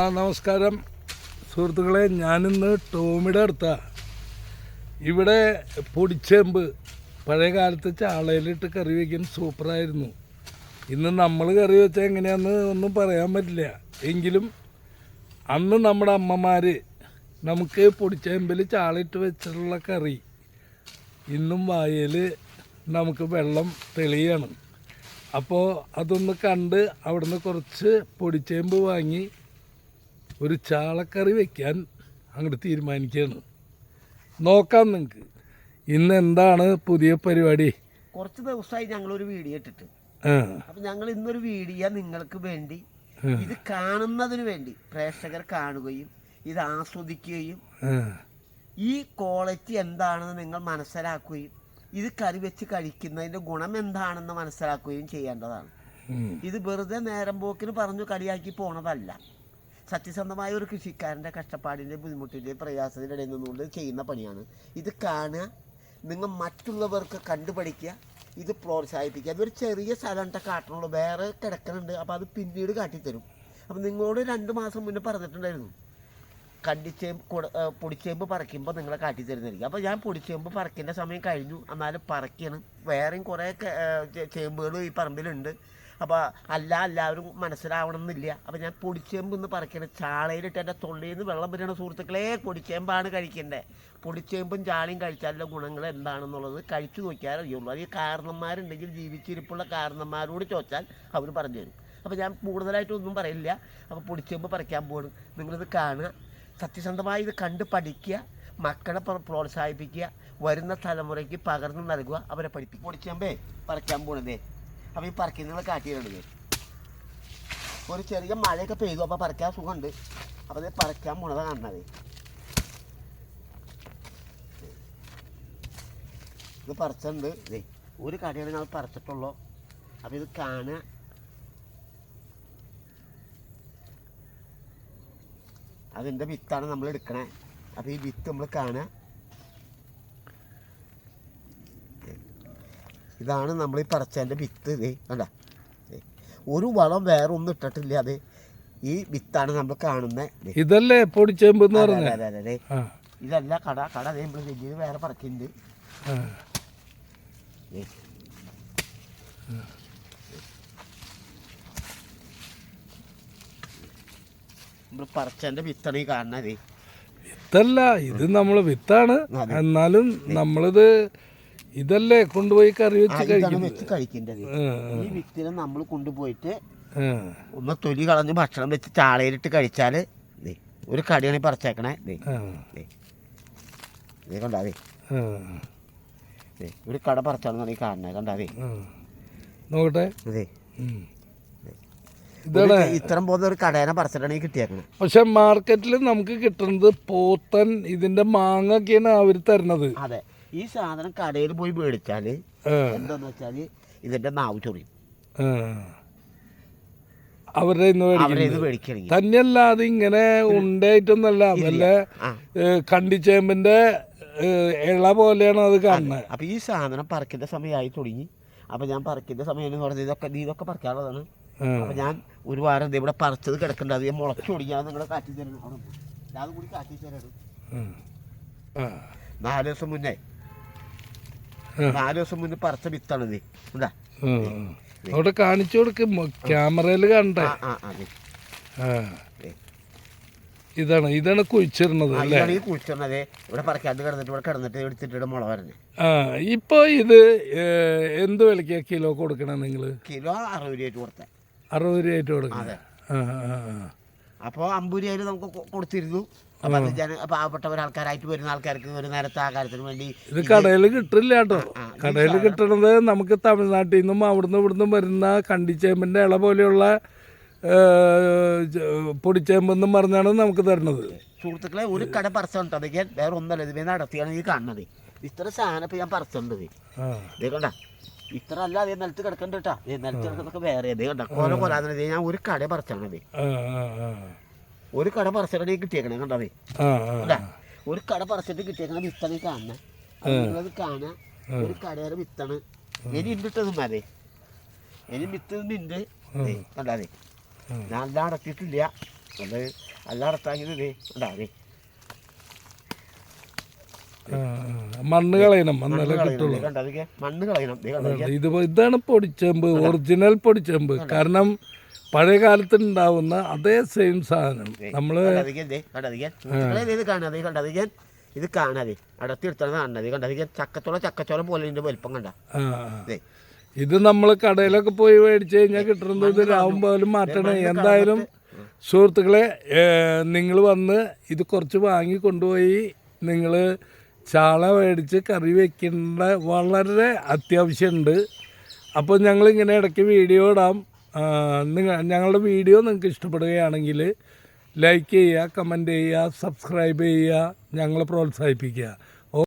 ആ നമസ്കാരം. സുഹൃത്തുക്കളെ ഞാനിന്ന് ടോമിയുടെ അടുത്ത. ഇവിടെ പൊടിച്ചേമ്പ് പഴയ കാലത്ത് ചാളയിലിട്ട് കറി വയ്ക്കാൻ സൂപ്പറായിരുന്നു. ഇന്ന് നമ്മൾ കറി വെച്ചാൽ എങ്ങനെയാന്ന് ഒന്നും പറയാൻ പറ്റില്ല. എങ്കിലും അന്ന് നമ്മുടെ അമ്മമാർ നമുക്ക് പൊടിച്ചേമ്പിൽ ചാളയിട്ട് വെച്ചിട്ടുള്ള കറി ഇന്നും വായയിൽ നമുക്ക് വെള്ളം തെളിയാണ്. അപ്പോൾ അതൊന്ന് കണ്ട് അവിടുന്ന് കുറച്ച് പൊടിച്ചേമ്പ് വാങ്ങി ഒരു ചാളക്കറി വെക്കാൻ അങ്ങോട്ട് തീരുമാനിക്കുകയാണ് നോക്കാം നിങ്ങൾക്ക് ഇന്ന് എന്താണ് പുതിയ പരിപാടി? കുറച്ച് ദിവസമായി ഞങ്ങൾ ഒരു വീഡിയോ ഇട്ടിട്ട്. അപ്പൊ ഞങ്ങൾ ഇന്നൊരു വീഡിയോ നിങ്ങൾക്ക് വേണ്ടി ഇത് കാണുന്നതിന് വേണ്ടി പ്രേക്ഷകർ കാണുകയും ഇത് ആസ്വദിക്കുകയും ഈ ക്വാളിറ്റി എന്താണെന്ന് നിങ്ങൾ മനസ്സിലാക്കുകയും ഇത് കറി വെച്ച് കഴിക്കുന്നതിന്റെ ഗുണം എന്താണെന്ന് മനസ്സിലാക്കുകയും ചെയ്യേണ്ടതാണ്. ഇത് വെറുതെ നേരം പോക്കിന് പറഞ്ഞു കളിയാക്കി പോണതല്ല. സത്യസന്ധമായ ഒരു കൃഷിക്കാരന്റെ കഷ്ടപ്പാടിന്റെ ബുദ്ധിമുട്ടിന്റെ പ്രയാസത്തിന്റെ ഇടയിൽ നിന്നുകൊണ്ട് ചെയ്യുന്ന പണിയാണ്. ഇത് കാണുക നിങ്ങൾ മറ്റുള്ളവർക്ക് കണ്ടുപഠിക്കുക ഇത് പ്രോത്സാഹിപ്പിക്കുക. അതൊരു ചെറിയ സ്ഥലം കാട്ടണുള്ളൂ വേറെ കിടക്കുന്നുണ്ട് അപ്പോൾ അത് പിന്നീട് കാട്ടിത്തരും. അപ്പോൾ നിങ്ങളോട് രണ്ട് മാസം മുന്നേ പറഞ്ഞിട്ടുണ്ടായിരുന്നു കണ്ടിച്ചേമ്പ് പൊടിച്ചേമ്പ് പറിക്കുമ്പോൾ നിങ്ങളെ കാട്ടി തരുന്നതായിരിക്കും അപ്പോൾ ഞാൻ പൊടിച്ചേമ്പ് പറിക്കേണ്ട സമയം കഴിഞ്ഞു എന്നാലും പറിക്കണം. വേറെയും കുറേ ചേമ്പുകൾ ഈ പറമ്പിലുണ്ട്. അപ്പോൾ അല്ല എല്ലാവരും മനസ്സിലാവണം എന്നില്ല അപ്പോൾ ഞാൻ പൊടിച്ചേമ്പ് എന്ന് പറിക്കണം ചാളയിലിട്ട് എന്റെ തൊള്ളിയിൽ നിന്ന് വെള്ളം വരുന്ന സുഹൃത്തുക്കളെ പൊടിച്ചേമ്പാണ് കഴിക്കേണ്ടത് പൊടിച്ചേമ്പും ചാളയും കഴിച്ചാലുള്ള ഗുണങ്ങൾ എന്താണെന്നുള്ളത് കഴിച്ചു നോക്കിയാൽ അറിയുള്ളൂ. അത് ഈ കാരണന്മാരുണ്ടെങ്കിൽ ജീവിച്ചിരിപ്പുള്ള കാരണന്മാരോട് ചോദിച്ചാൽ അവർ പറഞ്ഞു തരും. അപ്പോൾ ഞാൻ കൂടുതലായിട്ടൊന്നും പറയില്ല. അപ്പോൾ പൊടിച്ചേമ്പ് പറിക്കാൻ പോകണം നിങ്ങളിത് കാണുക. സത്യസന്ധമായി ഇത് കണ്ട് പഠിക്കുക. മക്കളെ പ്ര- പ്രോത്സാഹിപ്പിക്കുക. വരുന്ന തലമുറയ്ക്ക് പകർന്നു നൽകുക. അവരെ പഠിപ്പിക്കുക. പൊടിച്ചേമ്പേ പറിക്കാൻ പോണതേ. അപ്പോൾ ഈ പറക്കിന്നുള്ള കാറ്റിയിലുണ്ട് ഒരു ചെറിയ മഴയൊക്കെ പെയ്തു അപ്പോൾ പറിക്കാൻ സുഖമുണ്ട്. അപ്പോൾ ഇത് പറിക്കാൻ പോണതാണ് കാണുന്നത്. ഇത് പറിച്ചുണ്ട് ദേ ഒരു കടയാണ് ഞങ്ങൾ പറിച്ചിട്ടുള്ളൂ. അപ്പോൾ ഇത് കാണുക. അതിന്റെ വിത്താണ് നമ്മൾ എടുക്കണേ. അപ്പോൾ ഈ വിത്ത് നമ്മൾ കാണുക. ഇതാണ് നമ്മൾ ഈ പറച്ചതിന്റെ വിത്ത് ഇതേ കണ്ട? ഒരു വളം വേറെ ഒന്നും ഇട്ടിട്ടില്ല അത് ഈ വിത്താണ് നമ്മൾ കാണുന്നത് ഇതല്ലേ പൊടിച്ചേമ്പ് ഇതല്ല കട കട അതേ നമ്മൾ വലിയത് വേറെ പറക്കുന്നുണ്ട് നമ്മൾ പറിച്ചതിന്റെ വിത്താണ് ഈ കാണുന്നത് വിത്തല്ല ഇത് നമ്മൾ വിത്താണ്. എന്നാലും നമ്മളിത് ഇതല്ലേ കൊണ്ടുപോയി കറി വെച്ച് കഴിക്കുന്നത്? വെച്ച് കഴിക്കേണ്ടത്. ഈ വിത്തിനെ നമ്മൾ കൊണ്ടുപോയിട്ട് ഒന്ന് തൊലി കളഞ്ഞ് ഭക്ഷണം വെച്ച് ചാളയിലിട്ട് കഴിച്ചാൽ ഒരു കടിയാണ് ഈ പറിച്ചേക്കണേ. കണ്ടാവേ ഒരു കട പറിച്ചാണെന്നാണ് ഈ കാണണേ കണ്ടാവേ. നോക്കട്ടെ. അതെ ഇത്തരം പോകുന്ന ഒരു കടേനെ പറിച്ചിട്ടാണ് ഈ കിട്ടിയേക്കുന്നത് പക്ഷെ മാർക്കറ്റിൽ നമുക്ക് കിട്ടുന്നത് പോത്തൻ ഇതിന്റെ മാങ്ങൊക്കെയാണ് അവർ തരുന്നത്. അതെ. ഈ സാധനം കടയിൽ പോയി മേടിച്ചാൽ എന്താന്ന് വെച്ചാൽ ഇതിന്റെ നാവ് ചൊറിയും. തന്നെയല്ലാതെ അവരുടെ ഇന്ന് അവരെ ഇത് മേടിക്കുന്നത് മേടിക്കണമെങ്കിൽ തന്നെയല്ല അത് ഇങ്ങനെ ഉണ്ടായിട്ടൊന്നല്ല വല്ല കണ്ടിച്ചേമ്പിന്റെ ഇള പോലെയാണ് അത് കാണുന്നത്. അപ്പൊ ഈ സാധനം പറക്കിന്റെ സമയമായി തുടങ്ങി. അപ്പൊ ഞാൻ പറക്കിന്റെ സമയം എന്ന് പറഞ്ഞത് ഇതൊക്കെ നീ ഇതൊക്കെ പറിക്കാനുള്ളതാണ്. അപ്പൊ ഞാൻ ഒരു വാരം ദേ ഇവിടെ പറിച്ചത് കിടക്കണ്ട. അത് ഞാൻ മുളച്ചു തുടങ്ങിയാണ് നിങ്ങളെ കാറ്റി തരണം അതും കൂടി കാറ്റി തരണം നാല് ദിവസം മുന്നേ നാല് ദിവസം മുന്നേ പറച്ച വിത്താണ് ഇത്. ഉണ്ടാ അവിടെ കാണിച്ചു കൊടുക്കും. ക്യാമറയിൽ കണ്ടേ. ഇതാണ് ഇതാണ് കുഴിച്ചിരുന്നത് അല്ലേ? ഇവിടെ പറിക്കാണ്ട് കിടന്നിട്ട് ഇവിടെ കിടന്നിട്ട് എടുത്തിട്ട് മുള വരുന്നത് ആ ഇപ്പൊ ഇത് എന്ത് വിലക്കാ കിലോ കൊടുക്കണം നിങ്ങൾ കിലോ അറുപത് രൂപ കൊടുത്തേ. അറുപത് രൂപയായിട്ട് കൊടുക്കണം. അതെ. ആ ആ ആ. അപ്പോൾ അമ്പൂരിയായി നമുക്ക് കൊടുത്തിരുന്നു. പാവപ്പെട്ടവർ ആൾക്കാരായിട്ട് വരുന്ന ആൾക്കാർക്ക് ഒരു നേരത്തെ ആഹാരത്തിന് വേണ്ടി ഇത് കടയിൽ കിട്ടില്ല കേട്ടോ. കടയിൽ കിട്ടണത് നമുക്ക് തമിഴ്നാട്ടിൽ നിന്നും അവിടുന്ന് ഇവിടുന്ന് വരുന്ന കണ്ടിച്ചേമ്പിന്റെ ഇള പോലെയുള്ള പൊടിച്ചേമ്പെന്നും പറഞ്ഞാണ് നമുക്ക് തരുന്നത്. സുഹൃത്തുക്കളെ ഒരു കട പറിച്ചുണ്ട് അതൊക്കെ വേറെ ഒന്നല്ല ഇത് നടത്തിയാണ് ഈ കാണുന്നത്. ഇത്ര സാധനം ഇപ്പം ഞാൻ പറിച്ചുണ്ടത് ആ. ഇതേ കണ്ട? ഇത്ര അല്ല അതേ നിലത്ത് കിടക്കണ്ട കേട്ടാ നിലത്ത് കിടക്കുന്നൊക്കെ വേറെ. ഏതേ കണ്ട കൊല കൊലാതെ ഞാൻ ഒരു കട പറിച്ചാണത് ഒരു കട പറിച്ചിട്ടാണ് ഈ കിട്ടിയേക്കണേ കണ്ടതേ ഒരു കട പറിച്ചിട്ട് കിട്ടിയേക്കണ വിത്തണ ഈ അത് കാണാ. ഒരു കടയുടെ വിത്താണ്. ഇനി ഇണ്ടിട്ടതും മതി ഇനി വിത്ത് ഇണ്ട് കണ്ടാതെ ഞാൻ എല്ലാം അടക്കിയിട്ടില്ല. അത് അല്ല അർത്ഥമാക്കിയത് കണ്ടാതെ മണ്ണ് കളയണം മണ്ണല്ലേ മണ്ണ് കിട്ടുള്ളൂ. മണ്ണ് കളയണം ഇത് ഇതാണ് പൊടിച്ചെമ്പ് ഒറിജിനൽ പൊടിച്ചെമ്പ്. കാരണം പഴയ കാലത്ത് ഉണ്ടാവുന്ന അതേ സെയിം സാധനം. നമ്മൾ ഇത് കാണാതെ അടത്തിയെടുത്താണ് കാണുന്നത് കണ്ടതിക്കാൻ ചക്കച്ചോളം ചക്കച്ചോളം പോലെ ഇതിന്റെ വലിപ്പം കണ്ട. ഇത് നമ്മൾ കടയിലൊക്കെ പോയി മേടിച്ചു കഴിഞ്ഞാൽ കിട്ടുന്നത് ഇത് രാവും പോലും മാറ്റണം. എന്തായാലും സുഹൃത്തുക്കളെ നിങ്ങൾ വന്ന് ഇത് കുറച്ച് വാങ്ങി കൊണ്ടുപോയി. നിങ്ങൾ ചാള മേടിച്ച് കറി വെക്കേണ്ട വളരെ അത്യാവശ്യമുണ്ട്. അപ്പോൾ ഞങ്ങളിങ്ങനെ ഇടയ്ക്ക് വീഡിയോ ഇടാം. നിങ്ങൾ ഞങ്ങളുടെ വീഡിയോ നിങ്ങൾക്ക് ഇഷ്ടപ്പെടുകയാണെങ്കിൽ ലൈക്ക് ചെയ്യുക കമന്റ് ചെയ്യുക സബ്സ്ക്രൈബ് ചെയ്യുക ഞങ്ങളെ പ്രോത്സാഹിപ്പിക്കുക.